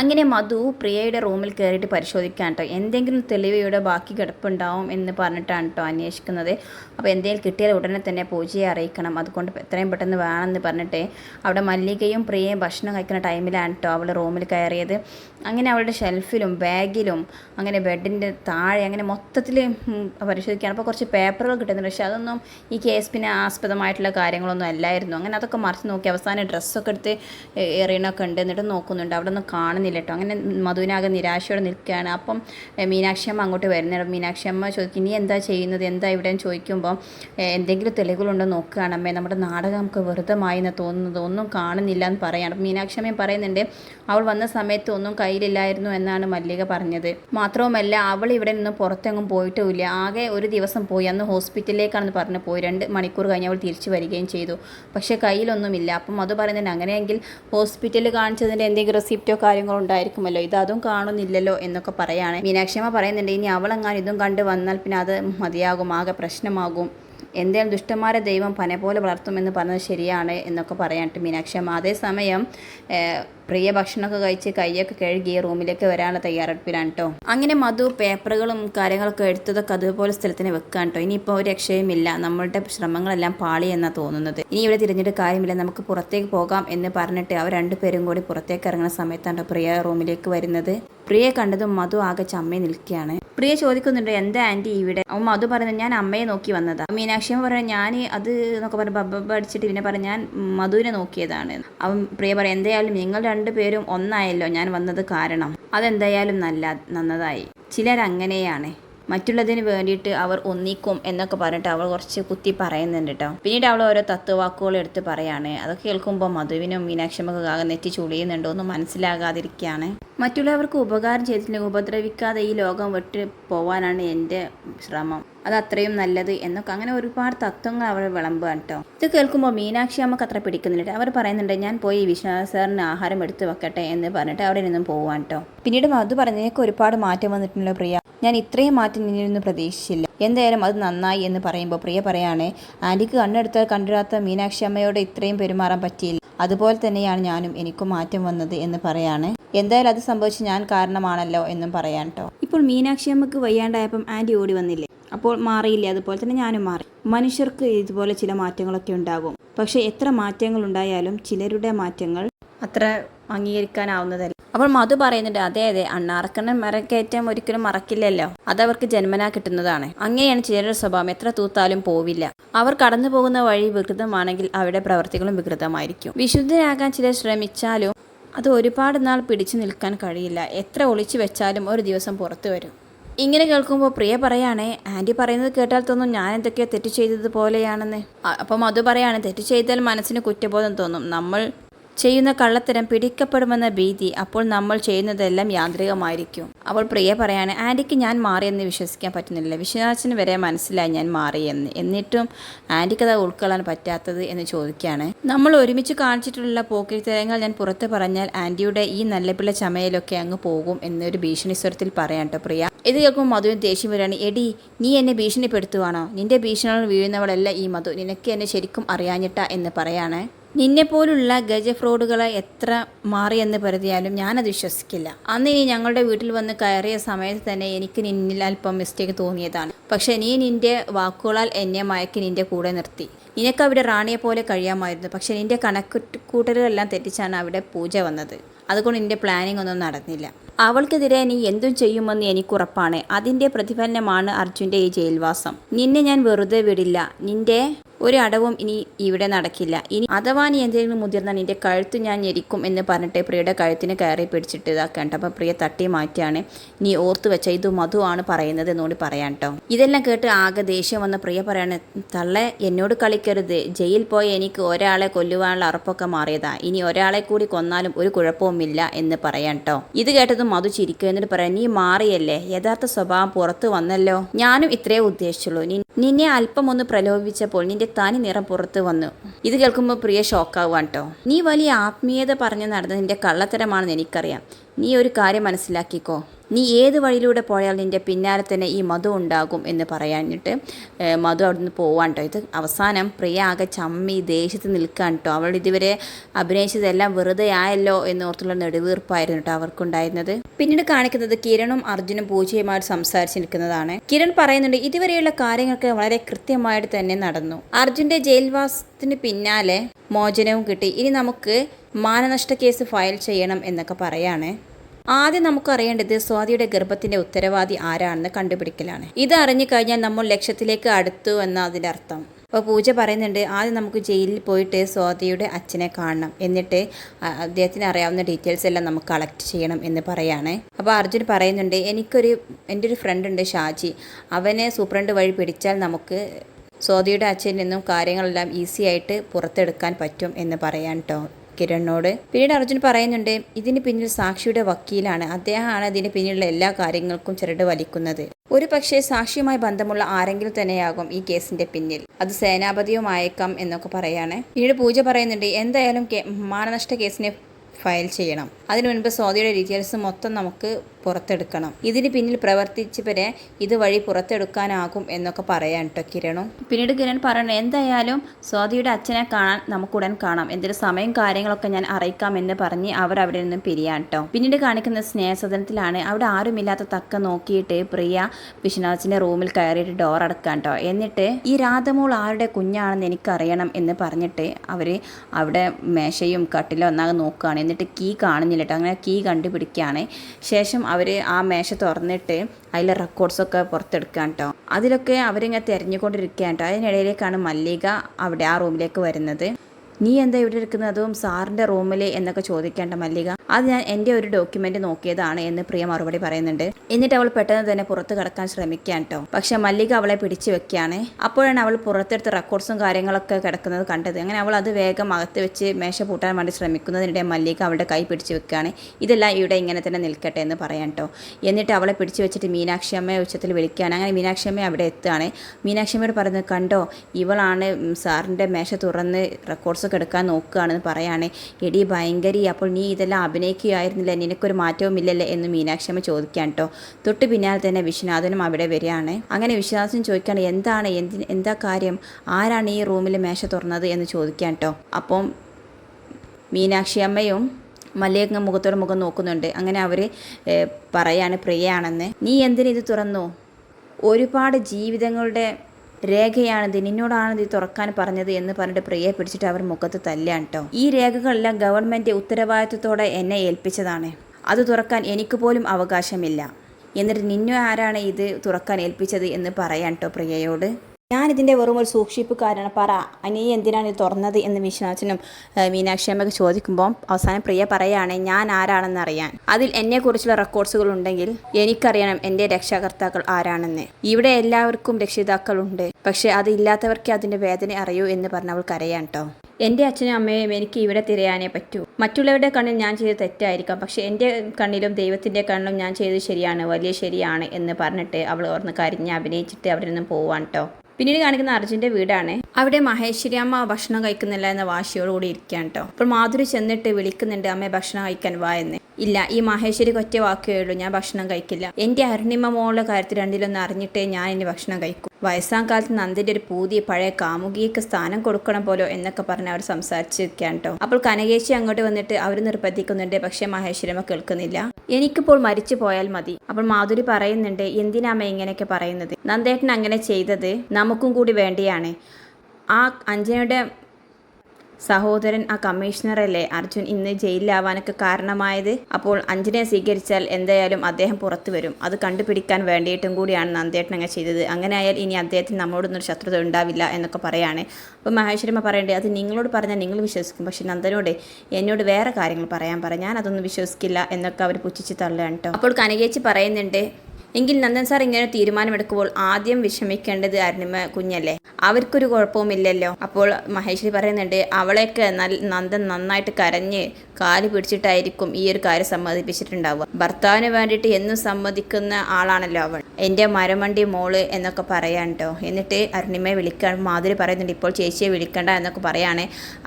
അങ്ങനെ മധു പ്രിയയുടെ റൂമിൽ കയറിയിട്ട് പരിശോധിക്കാൻ കേട്ടോ എന്തെങ്കിലും തെളിവയുടെ ബാക്കി കിടപ്പുണ്ടാവും എന്ന് പറഞ്ഞിട്ടാണ് കേട്ടോ അന്വേഷിക്കുന്നത്. അപ്പോൾ എന്തെങ്കിലും കിട്ടിയാൽ ഉടനെ തന്നെ പൂജയെ അറിയിക്കണം. അതുകൊണ്ട് എത്രയും പെട്ടെന്ന് വേണമെന്ന് പറഞ്ഞിട്ട് അവിടെ മല്ലികയും പ്രിയയും ഭക്ഷണം കഴിക്കുന്ന ടൈമിലാണ് കേട്ടോ അവൾ റൂമിൽ കയറിയത്. അങ്ങനെ അവളുടെ ഷെൽഫിലും ബാഗിലും അങ്ങനെ ബെഡിന്റെ താഴെ അങ്ങനെ മൊത്തത്തിൽ പരിശോധിക്കുകയാണ്. അപ്പോൾ കുറച്ച് പേപ്പറുകൾ കിട്ടുന്നുണ്ട്. പക്ഷേ അതൊന്നും ഈ കേസ് പിന്നെ ആസ്പദമായിട്ടുള്ള കാര്യങ്ങളൊന്നും അല്ലായിരുന്നു. അങ്ങനെ അതൊക്കെ മറിച്ച് നോക്കി അവസാനം ഡ്രസ്സൊക്കെ എടുത്ത് എറിയണൊക്കെ ഉണ്ട് എന്നിട്ട് നോക്കുന്നുണ്ട്. അവിടെ ഒന്നും കാണുന്നില്ല കേട്ടോ. അങ്ങനെ മധുവിനാകെ നിരാശയോടെ നിൽക്കുകയാണ്. അപ്പം മീനാക്ഷിയമ്മ അങ്ങോട്ട് വരുന്നുണ്ട് മീനാക്ഷി അമ്മ ചോദിക്കും ഇനി എന്താ ചെയ്യുന്നത്? എന്താ ഇവിടെ? ചോദിക്കുമ്പോൾ എന്തെങ്കിലും തെളിവുകളുണ്ടോ നോക്കുകയാണ്. അമ്മേ നമ്മുടെ നാടകം നമുക്ക് വെറുതമായി എന്ന് തോന്നുന്നത് ഒന്നും കാണുന്നില്ല എന്ന് പറയാണ്. അപ്പം മീനാക്ഷി അമ്മയും പറയുന്നുണ്ട് അവൾ വന്ന സമയത്ത് ഒന്നും കയ്യിലില്ലായിരുന്നു എന്നാണ് മല്ലിക പറഞ്ഞത്. മാത്രവുമല്ല അവൾ ഇവിടെ നിന്ന് പുറത്തെങ്ങും പോയിട്ടുമില്ല. ആകെ ഒരു ദിവസം പോയി. അന്ന് ഹോസ്പിറ്റലിലേക്കാണെന്ന് പറഞ്ഞ് പോയി. രണ്ട് മണിക്കൂർ കഴിഞ്ഞ് അവൾ തിരിച്ചു വരികയും ചെയ്തു. പക്ഷേ കയ്യിലൊന്നുമില്ല. അപ്പം അത് പറയുന്നുണ്ട് അങ്ങനെയെങ്കിൽ ഹോസ്പിറ്റലിൽ കാണിച്ചതിന്റെ എന്തെങ്കിലും റെസിപ്റ്റോ കാര്യങ്ങളോ ഉണ്ടായിരിക്കുമല്ലോ. ഇത് അതും കാണുന്നില്ലല്ലോ എന്നൊക്കെ പറയാണ്. മീനാക്ഷിയമ്മ പറയുന്നുണ്ട് ഇനി അവളെങ്ങാൻ ഇതും കണ്ട് വന്നാൽ പിന്നെ അത് മതിയാകും ആകെ പ്രശ്നമാകും. എന്തായാലും ദുഷ്ടന്മാരെ ദൈവം പനെ പോലെ വളർത്തുമെന്ന് പറഞ്ഞത് ശരിയാണ് എന്നൊക്കെ പറയാനിട്ട് മീനാക്ഷി അമ്മ. അതേസമയം പ്രിയ ഭക്ഷണമൊക്കെ കഴിച്ച് കൈയൊക്കെ കഴുകി റൂമിലേക്ക് വരാനുള്ള തയ്യാറെടുപ്പിലാണ് കേട്ടോ അങ്ങനെ മധു പേപ്പറുകളും കാര്യങ്ങളൊക്കെ എടുത്തതൊക്കെ അതുപോലെ സ്ഥലത്തിന് വെക്കാൻ കേട്ടോ ഇനിയിപ്പോൾ ഒരു രക്ഷയുമില്ല. നമ്മളുടെ ശ്രമങ്ങളെല്ലാം പാളി എന്നാണ് തോന്നുന്നത്. ഇനി ഇവിടെ തിരിഞ്ഞിട്ട് കാര്യമില്ല. നമുക്ക് പുറത്തേക്ക് പോകാം എന്ന് പറഞ്ഞിട്ട് അവർ രണ്ടുപേരും കൂടി പുറത്തേക്ക് ഇറങ്ങുന്ന സമയത്താണ് പ്രിയ റൂമിലേക്ക് വരുന്നത്. പ്രിയെ കണ്ടതും മധു ആകെ ചമ്മി നിൽക്കുകയാണ്. പ്രിയ ചോദിക്കുന്നുണ്ട് എന്താ ആന്റി ഇവിടെ? അവൻ മധു പറയുന്നത് ഞാൻ അമ്മയെ നോക്കി വന്നതാ. മീനാക്ഷിയമ്മ പറയുന്നത് ഞാൻ അത് എന്നൊക്കെ പറഞ്ഞ് ബബ്ബ അടിച്ചിട്ട് പിന്നെ പറഞ്ഞ് ഞാൻ മധുവിനെ നോക്കിയതാണ്. അവൻ പ്രിയ പറയും എന്തായാലും നിങ്ങൾ രണ്ടുപേരും ഒന്നായല്ലോ ഞാൻ വന്നത് കാരണം. അതെന്തായാലും നല്ല നന്നതായി. ചിലരങ്ങനെയാണ്. മറ്റുള്ളതിന് വേണ്ടിയിട്ട് അവർ ഒന്നിക്കും എന്നൊക്കെ പറഞ്ഞിട്ട് അവൾ കുറച്ച് കുത്തി പറയുന്നുണ്ട് കേട്ടോ. പിന്നീട് അവൾ ഓരോ തത്വവാക്കുകൾ എടുത്ത് പറയാണ്. അതൊക്കെ കേൾക്കുമ്പോൾ മധുവിനും മീനാക്ഷമൊക്കെ ആകെ നെറ്റി ചുളിയുന്നുണ്ടോ. ഒന്നും മനസ്സിലാകാതിരിക്കുകയാണ്. മറ്റുള്ളവർക്ക് ഉപകാരം ചെയ്തിട്ടുണ്ടെങ്കിൽ ഉപദ്രവിക്കാതെ ഈ ലോകം വിട്ട് പോവാനാണ് എന്റെ ശ്രമം. അത് അത്രയും നല്ലത് എന്നൊക്കെ അങ്ങനെ ഒരുപാട് തത്വങ്ങൾ അവൾ വിളമ്പുകയാണ് കേട്ടോ. ഇത് കേൾക്കുമ്പോൾ മീനാക്ഷി അമ്മയ്ക്ക് അത്ര പിടിക്കുന്നില്ല അവർ പറയുന്നുണ്ട് ഞാൻ പോയി വിശ്വനാഥ സാറിന് ആഹാരം എടുത്ത് വെക്കട്ടെ എന്ന് പറഞ്ഞിട്ട് അവിടെ നിന്നും പോവാൻ കേട്ടോ. പിന്നീട് മധു പറഞ്ഞതിനൊക്കെ ഒരുപാട് മാറ്റം വന്നിട്ടുണ്ടല്ലോ പ്രിയ. ഞാൻ ഇത്രയും മാറ്റം നിന്നിരുന്നു നിന്ന് പ്രതീക്ഷിച്ചില്ല. എന്തായാലും അത് നന്നായി എന്ന് പറയുമ്പോൾ പ്രിയ പറയാണേ ആന്റിക്ക് കണ്ണെടുത്താൽ കണ്ടിടാത്ത മീനാക്ഷി അമ്മയോട് ഇത്രയും പെരുമാറാൻ പറ്റിയില്ല. അതുപോലെ തന്നെയാണ് ഞാനും എനിക്കും മാറ്റം വന്നത് എന്ന് പറയാണ്. എന്തായാലും അത് സംഭവിച്ച് ഞാൻ കാരണമാണല്ലോ എന്നും പറയാൻ കേട്ടോ ഇപ്പോൾ മീനാക്ഷി അമ്മയ്ക്ക് വയ്യാണ്ടായപ്പം ആന്റി ഓടി വന്നില്ലേ? അപ്പോൾ മാറിയില്ലേ? അതുപോലെ തന്നെ ഞാനും മാറി. മനുഷ്യർക്ക് ഇതുപോലെ ചില മാറ്റങ്ങളൊക്കെ ഉണ്ടാകും. പക്ഷേ എത്ര മാറ്റങ്ങൾ ഉണ്ടായാലും ചിലരുടെ മാറ്റങ്ങൾ അത്ര അംഗീകരിക്കാനാവുന്നതല്ല. അപ്പോൾ മധു പറയുന്നുണ്ട് അതെ അതെ അണ്ണാറക്കണ്ണൻ മരക്കയറ്റം ഒരിക്കലും മറക്കില്ലല്ലോ. അതവർക്ക് ജന്മനാ കിട്ടുന്നതാണ്. അങ്ങനെയാണ് ചിലരുടെ സ്വഭാവം എത്ര തൂത്താലും പോവില്ല. അവർ കടന്നു പോകുന്ന വഴി വികൃതമാണെങ്കിൽ അവരുടെ പ്രവർത്തികളും വികൃതമായിരിക്കും. വിശുദ്ധരാകാൻ ചിലർ ശ്രമിച്ചാലും അത് ഒരുപാട് നാൾ പിടിച്ചു നിൽക്കാൻ കഴിയില്ല. എത്ര ഒളിച്ചു വെച്ചാലും ഒരു ദിവസം പുറത്തു വരും. ഇങ്ങനെ കേൾക്കുമ്പോൾ പ്രിയ പറയാണേ ആന്റി പറയുന്നത് കേട്ടാൽ തോന്നും ഞാൻ എന്തൊക്കെയോ തെറ്റ് ചെയ്തത് പോലെയാണെന്ന് അ- അപ്പം അത് പറയാണ് തെറ്റ് ചെയ്താൽ മനസ്സിന് കുറ്റബോധം തോന്നും. നമ്മൾ ചെയ്യുന്ന കള്ളത്തരം പിടിക്കപ്പെടുമെന്ന ഭീതി അപ്പോൾ നമ്മൾ ചെയ്യുന്നതെല്ലാം യാന്ത്രികമായിരിക്കും. അവൾ പ്രിയ പറയാണ് ആന്റിക്ക് ഞാൻ മാറിയെന്ന് വിശ്വസിക്കാൻ പറ്റുന്നില്ല. വിശ്വനാഥന് വരെ മനസ്സിലായി ഞാൻ മാറിയെന്ന്. എന്നിട്ടും ആന്റിക്ക് അത് ഉൾക്കൊള്ളാൻ പറ്റാത്തത് എന്ന് ചോദിക്കുകയാണ്. നമ്മൾ ഒരുമിച്ച് കാണിച്ചിട്ടുള്ള പോക്കിരിത്തരങ്ങൾ ഞാൻ പുറത്ത് പറഞ്ഞാൽ ആന്റിയുടെ ഈ നല്ല പിള്ള ചമയലൊക്കെ അങ്ങ് പോകും എന്നൊരു ഭീഷണി സ്വരത്തിൽ പറയാം പ്രിയ. ഇത് കേൾക്കുമ്പോൾ മധുവിന് ദേഷ്യം വരികയാണ്. എടി നീ എന്നെ ഭീഷണിപ്പെടുത്തുവാണോ? നിന്റെ ഭീഷണികൾ വീഴുന്നവളല്ല ഈ മധു. നിനക്ക് എന്നെ ശരിക്കും അറിയാഞ്ഞിട്ട എന്ന് പറയാണ്. നിന്നെപ്പോലുള്ള ഗജ ഫ്രോഡുകളെ എത്ര മാറിയെന്ന് കരുതിയാലും ഞാനത് വിശ്വസിക്കില്ല. അന്ന് നീ ഞങ്ങളുടെ വീട്ടിൽ വന്ന് കയറിയ സമയത്ത് തന്നെ എനിക്ക് നിന്നിൽ അല്പം മിസ്റ്റേക്ക് തോന്നിയതാണ്. പക്ഷേ നീ നിന്റെ വാക്കുകളാൽ എന്നെ മയക്കി നിന്റെ കൂടെ നിർത്തി. നിനക്ക് അവിടെ റാണിയെ പോലെ കഴിയാമായിരുന്നു. പക്ഷേ നിന്റെ കണക്കുകൂട്ടലുകളെല്ലാം തെറ്റിച്ചാണ് അവിടെ പൂജ വന്നത്. അതുകൊണ്ട് നിന്റെ പ്ലാനിംഗ് ഒന്നും നടന്നില്ല. അവൾക്കെതിരെ നീ എന്തും ചെയ്യുമെന്ന് എനിക്കുറപ്പാണ്. അതിന്റെ പ്രതിഫലനമാണ് അർജുന്റെ ഈ ജയിൽവാസം. നിന്നെ ഞാൻ വെറുതെ വിടില്ല. നിന്റെ ഒരു അടവും ഇനി ഇവിടെ നടക്കില്ല. ഇനി അഥവാ നീ എന്തെങ്കിലും മുതിർന്ന നിന്റെ കഴുത്ത് ഞാൻ ഞെരിക്കും എന്ന് പറഞ്ഞിട്ട് പ്രിയയുടെ കഴുത്തിന് കയറി പിടിച്ചിട്ട് ഇതാക്കണ്ട അപ്പോൾ പ്രിയ തട്ടി മാറ്റിയാണ്. നീ ഓർത്ത് വെച്ച ഇത് മധു ആണ് പറയുന്നത് എന്നുകൂടി പറയാൻ കേട്ടോ ഇതെല്ലാം കേട്ട് ആകെ ദേഷ്യം വന്ന പ്രിയ പറയാണ് തള്ളെ എന്നോട് കളിക്കരുത്. ജയിൽ പോയി എനിക്ക് ഒരാളെ കൊല്ലുവാനുള്ള അറപ്പൊക്കെ മാറിയതാ. ഇനി ഒരാളെ കൂടി കൊന്നാലും ഒരു കുഴപ്പവുമില്ല എന്ന് പറയാൻ കേട്ടോ ഇത് കേട്ടതും മധു ചിരിക്കും എന്നിട്ട് പറയാം നീ മാറിയല്ലേ? യഥാർത്ഥ സ്വഭാവം പുറത്തു വന്നല്ലോ. ഞാനും ഇത്രേ ഉദ്ദേശിച്ചുള്ളൂ. നിന്നെ അല്പം ഒന്ന് പ്രലോഭിച്ചപ്പോൾ നിന്റെ തനി നിറം പുറത്തു വന്നു. ഇത് കേൾക്കുമ്പോൾ പ്രിയ ഷോക്കാവുക കേട്ടോ നീ വലിയ ആത്മീയത പറഞ്ഞു നടന്ന നിന്റെ കള്ളത്തരമാണെന്ന് എനിക്കറിയാം. നീ ഒരു കാര്യം മനസ്സിലാക്കിക്കോ. നീ ഏത് വഴിയിലൂടെ പോയാൽ നിന്റെ പിന്നാലെ തന്നെ ഈ മധു ഉണ്ടാകും എന്ന് പറയാനിട്ട് മധു അവിടെ നിന്ന് പോവാൻ കേട്ടോ ഇത് അവസാനം പ്രിയ ആകെ ചമ്മി ദേഷ്യത്തിൽ നിൽക്കാൻ കേട്ടോ അവൾ ഇതുവരെ അഭിനയിച്ചതെല്ലാം വെറുതെ ആയല്ലോ എന്നോർത്തുള്ള നെടുവീർപ്പായിരുന്നു കേട്ടോ അവർക്കുണ്ടായിരുന്നത്. പിന്നീട് കാണിക്കുന്നത് കിരണും അർജുനും പൂജയുമായിട്ട് സംസാരിച്ച് നിൽക്കുന്നതാണ് കിരൺ പറയുന്നുണ്ട് ഇതുവരെയുള്ള കാര്യങ്ങൾക്ക് വളരെ കൃത്യമായിട്ട് തന്നെ നടന്നു. അർജുന്റെ ജയിൽവാസത്തിന് പിന്നാലെ മോചനവും കിട്ടി. ഇനി നമുക്ക് മാനനഷ്ട കേസ് ഫയൽ ചെയ്യണം എന്നൊക്കെ പറയാണ്. ആദ്യം നമുക്ക് അറിയേണ്ടത് സ്വാതിയുടെ ഗർഭത്തിന്റെ ഉത്തരവാദി ആരാണെന്ന് കണ്ടുപിടിക്കലാണ്. ഇത് അറിഞ്ഞു കഴിഞ്ഞാൽ നമ്മൾ ലക്ഷ്യത്തിലേക്ക് അടുത്തു എന്ന അതിന്റെ അർത്ഥം അപ്പോൾ പൂജ പറയുന്നുണ്ട് ആദ്യം നമുക്ക് ജയിലിൽ പോയിട്ട് സ്വാതിയുടെ അച്ഛനെ കാണണം. എന്നിട്ട് അദ്ദേഹത്തിന് അറിയാവുന്ന ഡീറ്റെയിൽസ് എല്ലാം നമുക്ക് കളക്ട് ചെയ്യണം എന്ന് പറയാണ്. അപ്പോൾ അർജുൻ പറയുന്നുണ്ട് എനിക്കൊരു എന്റെ ഒരു ഫ്രണ്ട് ഉണ്ട് ഷാജി. അവനെ സൂപ്രണ്ട് വഴി പിടിച്ചാൽ നമുക്ക് സ്വാതിയുടെ അച്ഛനിൽ നിന്നും കാര്യങ്ങളെല്ലാം ഈസി ആയിട്ട് പുറത്തെടുക്കാൻ പറ്റും എന്ന് പറയാൻ കേട്ടോ കിരണിനോട്. പിന്നീട് അർജുൻ പറയുന്നുണ്ട് ഇതിന് പിന്നിൽ സാക്ഷിയുടെ വക്കീലാണ്. അദ്ദേഹമാണ് ഇതിന് പിന്നിലുള്ള എല്ലാ കാര്യങ്ങൾക്കും ചിരട് വലിക്കുന്നത്. ഒരു പക്ഷേ സാക്ഷിയുമായി ബന്ധമുള്ള ആരെങ്കിലും തന്നെയാകും ഈ കേസിന്റെ പിന്നിൽ. അത് സേനാപതിയുമായേക്കാം എന്നൊക്കെ പറയാണ്. പിന്നീട് പൂജ പറയുന്നുണ്ട് എന്തായാലും മാനനഷ്ട കേസിനെ ഫയൽ ചെയ്യണം. അതിനു മുൻപ് സ്വാതിയുടെ ഡീറ്റെയിൽസ് മൊത്തം നമുക്ക് പുറത്തെടുക്കണം. ഇതിന് പിന്നിൽ പ്രവർത്തിച്ചവരെ ഇതുവഴി പുറത്തെടുക്കാനാകും എന്നൊക്കെ പറയാൻ കേട്ടോ കിരണും. പിന്നീട് കിരൺ പറയണം എന്തായാലും സ്വാതിയുടെ അച്ഛനെ കാണാൻ നമുക്കുടൻ കാണാം. എന്തൊരു സമയം കാര്യങ്ങളൊക്കെ ഞാൻ അറിയിക്കാം എന്ന് പറഞ്ഞ് അവർ അവിടെ നിന്നും പിരിയാൻ കേട്ടോ പിന്നീട് കാണിക്കുന്ന സ്നേഹസദനത്തിലാണ് അവിടെ ആരുമില്ലാത്ത തക്ക നോക്കിയിട്ട് പ്രിയ വിശ്വനാഥിന്റെ റൂമിൽ കയറിയിട്ട് ഡോർ അടക്കാൻ കേട്ടോ എന്നിട്ട് ഈ രാധമോൾ ആരുടെ കുഞ്ഞാണെന്ന് എനിക്കറിയണം എന്ന് പറഞ്ഞിട്ട് അവർ അവിടെ മേശയും കട്ടിലും ഒന്നാകെ നോക്കുകയാണ് എന്നിട്ട് കീ കാണുന്നില്ല കേട്ടോ അങ്ങനെ കീ കണ്ടുപിടിക്കുകയാണ് ശേഷം അവർ ആ മേശ തുറന്നിട്ട് അതിലെ റെക്കോർഡ്സൊക്കെ പുറത്തെടുക്കാൻ കേട്ടോ അതിലൊക്കെ അവരിങ്ങനെ തിരഞ്ഞുകൊണ്ടിരിക്കുകയാണ് കേട്ടോ അതിനിടയിലേക്കാണ് മല്ലിക അവിടെ ആ റൂമിലേക്ക് വരുന്നത്. നീ എന്താ ഇവിടെ ഇരിക്കുന്നത്? അതും സാറിന്റെ റൂമിൽ എന്നൊക്കെ ചോദിക്കേണ്ട മല്ലിക. അത് ഞാൻ എന്റെ ഒരു ഡോക്യുമെന്റ് നോക്കിയതാണ് എന്ന് പ്രിയ മറുപടി പറയുന്നുണ്ട്. എന്നിട്ട് അവൾ പെട്ടെന്ന് തന്നെ പുറത്ത് കടക്കാൻ ശ്രമിക്കാൻ കേട്ടോ പക്ഷെ മല്ലിക അവളെ പിടിച്ചു വെക്കുകയാണ്. അപ്പോഴാണ് അവൾ പുറത്തെടുത്ത് റെക്കോർഡ്സും കാര്യങ്ങളൊക്കെ കിടക്കുന്നത് കണ്ടത്. അങ്ങനെ അവൾ അത് വേഗം അകത്ത് വെച്ച് മേശ പൂട്ടാൻ വേണ്ടി ശ്രമിക്കുന്നതിനിടെ മല്ലിക അവളുടെ കൈ പിടിച്ചു വെക്കുകയാണ്. ഇതെല്ലാം ഇവിടെ ഇങ്ങനെ തന്നെ നിൽക്കട്ടെ എന്ന് പറയാൻ കേട്ടോ എന്നിട്ട് അവളെ പിടിച്ചു വെച്ചിട്ട് മീനാക്ഷി അമ്മയെ ഉച്ചത്തിൽ വിളിക്കുകയാണ്. അങ്ങനെ മീനാക്ഷി അമ്മ അവിടെ എത്തുകയാണ്. മീനാക്ഷി അമ്മയോട് പറയുന്നത് കണ്ടോ ഇവളാണ് സാറിന്റെ മേശ തുറന്ന് റെക്കോർഡ്സൊക്കെ എടുക്കാൻ നോക്കുകയാണെന്ന് പറയാണ്. എടി ഭയങ്കരി അപ്പോൾ നീ ഇതെല്ലാം അഭിനയിക്കുകയായിരുന്നില്ല? നിനക്കൊരു മാറ്റവും ഇല്ലല്ലേ? എന്ന് മീനാക്ഷമ്മ ചോദിക്കാൻ കേട്ടോ തൊട്ട് പിന്നാലെ തന്നെ വിശ്വനാഥനും അവിടെ വരികയാണ്. അങ്ങനെ വിശ്വനാഥൻ ചോദിക്കുകയാണ് എന്താണ്? എന്തി കാര്യം? ആരാണ് ഈ റൂമിൽ മേശ തുറന്നത്? എന്ന് ചോദിക്കാൻ കേട്ടോ അപ്പം മീനാക്ഷി അമ്മയും മല്ലിക മുഖത്തോട് മുഖം നോക്കുന്നുണ്ട്. അങ്ങനെ അവർ പറയാണ് പ്രിയയാണെന്ന്. നീ എന്തിനു ഇത് തുറന്നു? ഒരുപാട് ജീവിതങ്ങളുടെ രേഖയാണിത്. നിന്നോടാണ് ഇത് തുറക്കാൻ പറഞ്ഞത് എന്ന് പറഞ്ഞിട്ട് പ്രിയയെ പിടിച്ചിട്ട് അവർ മുഖത്ത് തല്ലാണ് കേട്ടോ ഈ രേഖകളെല്ലാം ഗവൺമെന്റ് ഉത്തരവാദിത്വത്തോടെ എന്നെ ഏൽപ്പിച്ചതാണ്. അത് തുറക്കാൻ എനിക്ക് പോലും അവകാശമില്ല. എന്നിട്ട് നിന്നു ആരാണ് ഇത് തുറക്കാൻ ഏൽപ്പിച്ചത് എന്ന് പറയാൻ കേട്ടോ പ്രിയയോട്. ഞാനിതിന്റെ വെറും ഒരു സൂക്ഷിപ്പുകാരാണ് പറ അനി എന്തിനാണ് ഇത് തുറന്നത്? എന്ന് വിശ്വനാഥനും മീനാക്ഷിയമ്മയ്ക്ക് ചോദിക്കുമ്പോൾ അവസാനം പ്രിയ പറയാണ് ഞാൻ ആരാണെന്ന് അറിയാൻ അതിൽ എന്നെക്കുറിച്ചുള്ള റെക്കോർഡ്സുകൾ ഉണ്ടെങ്കിൽ എനിക്കറിയണം എന്റെ രക്ഷാകർത്താക്കൾ ആരാണെന്ന്. ഇവിടെ എല്ലാവർക്കും രക്ഷിതാക്കളുണ്ട്. പക്ഷേ അത് ഇല്ലാത്തവർക്ക് അതിന്റെ വേദന അറിയൂ എന്ന് പറഞ്ഞവൾ കരയാൻ കേട്ടോ എന്റെ അച്ഛനും അമ്മയും എനിക്ക് ഇവിടെ തിരയാനേ പറ്റൂ. മറ്റുള്ളവരുടെ കണ്ണിൽ ഞാൻ ചെയ്ത് തെറ്റായിരിക്കാം. പക്ഷേ എന്റെ കണ്ണിലും ദൈവത്തിന്റെ കണ്ണിലും ഞാൻ ചെയ്തത് ശരിയാണ് വലിയ ശരിയാണ് എന്ന് പറഞ്ഞിട്ട് അവൾ ഓർന്ന് കരിഞ്ഞ് അഭിനയിച്ചിട്ട് അവിടെ നിന്നും പോവാൻ കേട്ടോ പിന്നീട് കാണിക്കുന്ന അർജുന്റെ വീടാണ്. അവിടെ മഹേശ്വരി അമ്മ ഭക്ഷണം കഴിക്കുന്നില്ല എന്ന വാശിയോടുകൂടി ഇരിക്കുകയാണ് കേട്ടോ അപ്പോൾ മാധുരി ചെന്നിട്ട് വിളിക്കുന്നുണ്ട് അമ്മ ഭക്ഷണം കഴിക്കാൻ വാ എന്ന്. ഇല്ല ഈ മഹേശ്വരിക്ക് ഒറ്റ വാക്കേ ഉള്ളൂ ഞാൻ ഭക്ഷണം കഴിക്കില്ല. എന്റെ അരുണിമ മോളുടെ കാര്യത്തിൽ രണ്ടിലൊന്ന് അറിഞ്ഞിട്ടേ ഞാൻ ഇനി ഭക്ഷണം കഴിക്കും. വയസ്സാം കാലത്ത് നന്ദിന്റെ ഒരു പൂതി പഴയ കാമുകിക്ക് സ്ഥാനം കൊടുക്കണം പോലോ എന്നൊക്കെ പറഞ്ഞ് അവർ സംസാരിച്ച് നിൽക്കുകയാണ് കേട്ടോ അപ്പോൾ കനകേശി അങ്ങോട്ട് വന്നിട്ട് അവർ നിർബന്ധിക്കുന്നുണ്ട് പക്ഷേ മഹേശ്വരമ്മ കേൾക്കുന്നില്ല. എനിക്കിപ്പോൾ മരിച്ചു പോയാൽ മതി. അപ്പോൾ മാധുരി പറയുന്നുണ്ട് എന്തിനാമ്മ ഇങ്ങനെയൊക്കെ പറയുന്നത്? നന്ദേട്ടൻ അങ്ങനെ ചെയ്തത് നമുക്കും കൂടി വേണ്ടിയാണ്. ആ അഞ്ജനയുടെ സഹോദരൻ ആ കമ്മീഷണറല്ലേ? അർജുൻ ഇന്ന് ജയിലിലാവാനൊക്കെ കാരണമായത്. അപ്പോൾ അഞ്ജനെ സ്വീകരിച്ചാൽ എന്തായാലും അദ്ദേഹം പുറത്തു വരും. അത് കണ്ടുപിടിക്കാൻ വേണ്ടിയിട്ടും കൂടിയാണ് നന്ദേട്ടൻ അങ്ങനെ ചെയ്തത്. അങ്ങനെ ആയാൽ ഇനി അദ്ദേഹത്തിന് നമ്മളോടൊന്നും ശത്രുത ഉണ്ടാവില്ല എന്നൊക്കെ പറയാണ്. അപ്പോൾ മഹേശ്വരമ്മ പറയണ്ടേ അത് നിങ്ങളോട് പറഞ്ഞാൽ നിങ്ങൾ വിശ്വസിക്കും. പക്ഷേ നന്ദനോട് എന്നോട് വേറെ കാര്യങ്ങൾ പറയാൻ പറ. ഞാൻ അതൊന്നും വിശ്വസിക്കില്ല എന്നൊക്കെ അവർ പുച്ഛിച്ച് തള്ളുകയാണ് കേട്ടോ അപ്പോൾ കനകേച്ചി പറയുന്നുണ്ട് എങ്കിൽ നന്ദൻ സാർ ഇങ്ങനെ തീരുമാനമെടുക്കുമ്പോൾ ആദ്യം വിഷമിക്കേണ്ടത് അരുണിമ കുഞ്ഞല്ലേ? അവർക്കൊരു കുഴപ്പവുമില്ലല്ലോ. അപ്പോൾ മഹേശ്വരി പറയുന്നുണ്ട് അവളെയൊക്കെ നന്ദൻ നന്നായിട്ട് കരഞ്ഞ് കാൽ പിടിച്ചിട്ടായിരിക്കും ഈ ഒരു കാര്യം സമ്മതിപ്പിച്ചിട്ടുണ്ടാവുക. ഭർത്താവിന് വേണ്ടിയിട്ട് എന്നും സമ്മതിക്കുന്ന ആളാണല്ലോ അവൾ. എന്റെ മരമണ്ടി മോൾ എന്നൊക്കെ പറയാൻ കേട്ടോ എന്നിട്ട് അരുണിമയെ വിളിക്കാൻ മാധുരി പറയുന്നുണ്ട് ഇപ്പോൾ ചേച്ചിയെ വിളിക്കണ്ട എന്നൊക്കെ പറയാണ്.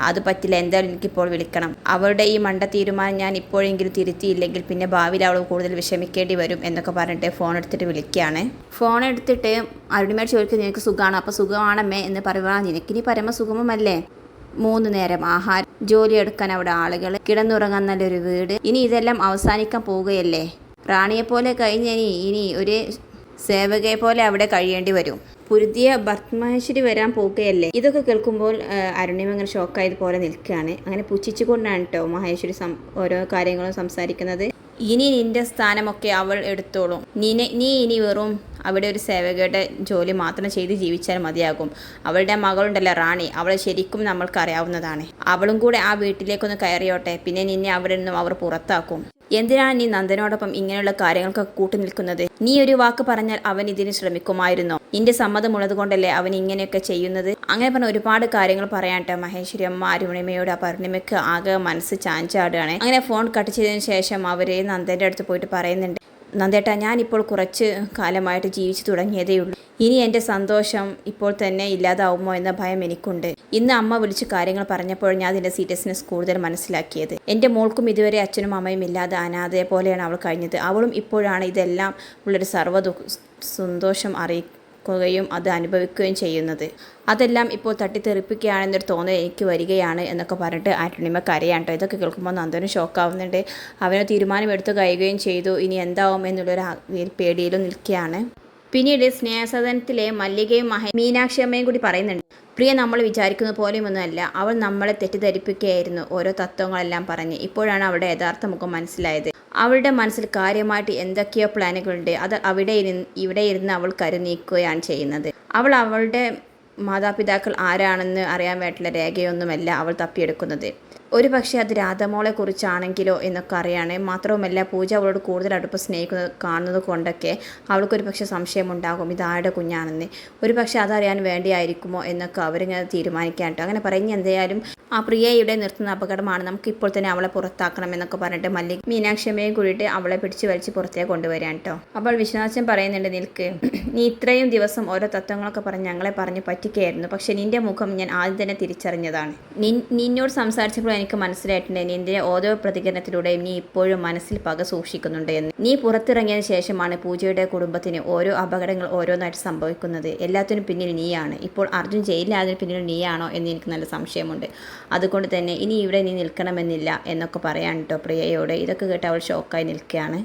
അത് പറ്റില്ല എന്തായാലും എനിക്കിപ്പോൾ വിളിക്കണം. അവളുടെ ഈ മണ്ട തീരുമാനം ഞാൻ ഇപ്പോഴെങ്കിലും തിരുത്തിയില്ലെങ്കിൽ പിന്നെ ഭാവിയിൽ അവൾ കൂടുതൽ വിഷമിക്കേണ്ടി വരും എന്നൊക്കെ പറഞ്ഞിട്ട് ഫോൺ എടുത്തിട്ട് വിളിക്കുകയാണ്. ഫോൺ എടുത്തിട്ട് അരുണിമേട് ചോദിക്കുന്നത് നിനക്ക് സുഖമാണ് അപ്പോൾ സുഖമാണമ്മേ എന്ന് പറയുവാ നിനക്കിനി പരമസുഖമല്ലേ മൂന്ന് നേരം ആഹാരം ജോലി എടുക്കാൻ അവിടെ ആളുകൾ കിടന്നുറങ്ങാൻ നല്ലൊരു വീട്. ഇനി ഇതെല്ലാം അവസാനിക്കാൻ പോവുകയല്ലേ? റാണിയെപ്പോലെ കഴിഞ്ഞനി ഇനി ഒരു സേവകയെ പോലെ അവിടെ കഴിയേണ്ടി വരും. പുരുതിയ ഭർത്തമഹേശ്വരി വരാൻ പോവുകയല്ലേ? ഇതൊക്കെ കേൾക്കുമ്പോൾ അരുണിമ ഷോക്കായത് ഷോക്കായതുപോലെ നിൽക്കുകയാണ്. അങ്ങനെ പുച്ഛിച്ചുകൊണ്ടാണ് കേട്ടോ മഹേശ്വരി ഓരോ കാര്യങ്ങളും സംസാരിക്കുന്നത്. ഇനി നിന്റെ സ്ഥാനമൊക്കെ അവൾ എടുത്തോളും. നീനെ നീ ഇനി വെറും അവിടെ ഒരു സേവകയുടെ ജോലി മാത്രം ചെയ്ത് ജീവിച്ചാൽ മതിയാകും. അവളുടെ മകളുണ്ടല്ലോ റാണി. അവളെ ശരിക്കും നമ്മൾക്ക് അറിയാവുന്നതാണ്. അവളും കൂടെ ആ വീട്ടിലേക്കൊന്ന് കയറിയോട്ടെ. പിന്നെ നിന്നെ അവിടെ നിന്നും അവർ പുറത്താക്കും. എന്തിനാണ് നീ നന്ദനോടൊപ്പം ഇങ്ങനെയുള്ള കാര്യങ്ങൾക്കൊക്കെ കൂട്ടു നിൽക്കുന്നത്? നീ ഒരു വാക്ക് പറഞ്ഞാൽ അവൻ ഇതിന് ശ്രമിക്കുമായിരുന്നോ? നിന്റെ സമ്മതമുള്ളത് കൊണ്ടല്ലേ അവൻ ഇങ്ങനെയൊക്കെ ചെയ്യുന്നത്? അങ്ങനെ പറഞ്ഞ ഒരുപാട് കാര്യങ്ങൾ പറയാട്ടെ മഹേശ്വരി അമ്മ അരുണിമയോട് ആ പരുണിമയ്ക്ക് ആകെ മനസ്സ് ചാഞ്ചാടുകയാണ്. അങ്ങനെ ഫോൺ കട്ട് ചെയ്തതിന് ശേഷം അവർ നന്ദന്റെ അടുത്ത് പോയിട്ട് പറയുന്നുണ്ട്. നന്ദേട്ടാ ഞാനിപ്പോൾ കുറച്ച് കാലമായിട്ട് ജീവിച്ചു തുടങ്ങിയതേ ഉള്ളൂ. ഇനി എന്റെ സന്തോഷം ഇപ്പോൾ തന്നെ ഇല്ലാതാവുമോ എന്ന ഭയം എനിക്കുണ്ട്. ഇന്ന് അമ്മ വിളിച്ച് കാര്യങ്ങൾ പറഞ്ഞപ്പോൾ ഞാൻ അതിന്റെ സീരിയസ്നെസ് കൂടുതൽ മനസ്സിലാക്കിയത്. എന്റെ മോൾക്കും ഇതുവരെ അച്ഛനും അമ്മയും ഇല്ലാതെ അനാഥയെ പോലെയാണ് അവൾ കഴിഞ്ഞത്. അവളും ഇപ്പോഴാണ് ഇതെല്ലാം ഉള്ളൊരു സർവ സന്തോഷം അറിയിക്കുകയും അത് അനുഭവിക്കുകയും ചെയ്യുന്നത്. അതെല്ലാം ഇപ്പോൾ തട്ടിത്തെറിപ്പിക്കുകയാണെന്നൊരു തോന്നൽ എനിക്ക് വരികയാണ് എന്നൊക്കെ പറഞ്ഞിട്ട് ആന്റണിമ കരയാണ് കേട്ടോ. ഇതൊക്കെ കേൾക്കുമ്പോൾ നന്ദനും ഷോക്കാവുന്നുണ്ട്. അവനെ തീരുമാനമെടുത്ത് കഴിയുകയും ചെയ്തു. ഇനി എന്താവും എന്നുള്ളൊരു പേടിയിലും നിൽക്കുകയാണ്. പിന്നീട് സ്നേഹസദനത്തിലെ മല്ലികയും മഹ മീനാക്ഷി അമ്മയും കൂടി പറയുന്നുണ്ട്. പ്രിയ നമ്മൾ വിചാരിക്കുന്ന പോലെയൊന്നുമല്ല. അവൾ നമ്മളെ തെറ്റിദ്ധരിപ്പിക്കുകയായിരുന്നു. ഓരോ തത്വങ്ങളെല്ലാം പറഞ്ഞ്. ഇപ്പോഴാണ് അവളുടെ യഥാർത്ഥ മുഖം മനസ്സിലായത്. അവളുടെ മനസ്സിൽ കാര്യമായിട്ട് എന്തൊക്കെയോ പ്ലാനുകളുണ്ട്. അത് അവിടെ ഇരുന്ന് ഇവിടെ ഇരുന്ന് അവൾ കരുനീക്കുകയാണ് ചെയ്യുന്നത്. അവൾ അവളുടെ മാതാപിതാക്കൾ ആരാണെന്ന് അറിയാൻ വേണ്ടിയുള്ള രേഖയൊന്നുമല്ല അവൾ തപ്പിയെടുക്കുന്നത്. ഒരു പക്ഷേ അത് രാധമോളെ കുറിച്ചാണെങ്കിലോ എന്നൊക്കെ അറിയാണ്. മാത്രവുമല്ല പൂജ അവളോട് കൂടുതൽ അടുപ്പം സ്നേഹിക്കുന്നത് കാണുന്നത് കൊണ്ടൊക്കെ അവൾക്കൊരു പക്ഷേ സംശയമുണ്ടാകും ഇതാരുടെ കുഞ്ഞാണെന്ന്. ഒരു പക്ഷേ അതറിയാൻ വേണ്ടിയായിരിക്കുമോ എന്നൊക്കെ അവരിങ്ങനെ തീരുമാനിക്കാൻ കേട്ടോ അങ്ങനെ പറഞ്ഞ് എന്തായാലും ആ പ്രിയയുടെ നിർത്തുന്ന അപകടമാണ് നമുക്ക് ഇപ്പോൾ തന്നെ അവളെ പുറത്താക്കണം എന്നൊക്കെ പറഞ്ഞിട്ട് മല്ലിക മീനാക്ഷമ്മയും കൂടിയിട്ട് അവളെ പിടിച്ചു വലിച്ച് പുറത്തേക്ക് കൊണ്ടുവരാൻ കേട്ടോ. അപ്പോൾ വിശ്വനാഥൻ പറയുന്നുണ്ട് നിൽക്ക് നീ ഇത്രയും ദിവസം ഓരോ തത്വങ്ങളൊക്കെ പറഞ്ഞ് ഞങ്ങളെ പറഞ്ഞ് പറ്റിക്കുകയായിരുന്നു പക്ഷെ നിന്റെ മുഖം ഞാൻ ആദ്യം തന്നെ തിരിച്ചറിഞ്ഞതാണ്. നിന്നോട് സംസാരിച്ചപ്പോൾ എനിക്ക് മനസ്സിലായിട്ടുണ്ട്. നീ നിന്റെ ഓരോ പ്രതികരണത്തിലൂടെയും നീ ഇപ്പോഴും മനസ്സിൽ പക സൂക്ഷിക്കുന്നുണ്ട് എന്ന്. നീ പുറത്തിറങ്ങിയതിന് ശേഷമാണ് പൂജയുടെ കുടുംബത്തിന് ഓരോ അപകടങ്ങൾ ഓരോന്നായിട്ട് സംഭവിക്കുന്നത്. എല്ലാത്തിനും പിന്നിൽ നീയാണ്. ഇപ്പോൾ അർജുൻ ജയിലിലായതിന് പിന്നിൽ നീയാണോ എന്ന് എനിക്ക് നല്ല സംശയമുണ്ട്. അതുകൊണ്ട് തന്നെ ഇനി ഇവിടെ നീ നിൽക്കണമെന്നില്ല എന്നൊക്കെ പറയാൻ കേട്ടോ പ്രിയയോട്. ഇതൊക്കെ കേട്ട് അവൾ ഷോക്കായി നിൽക്കുകയാണ്.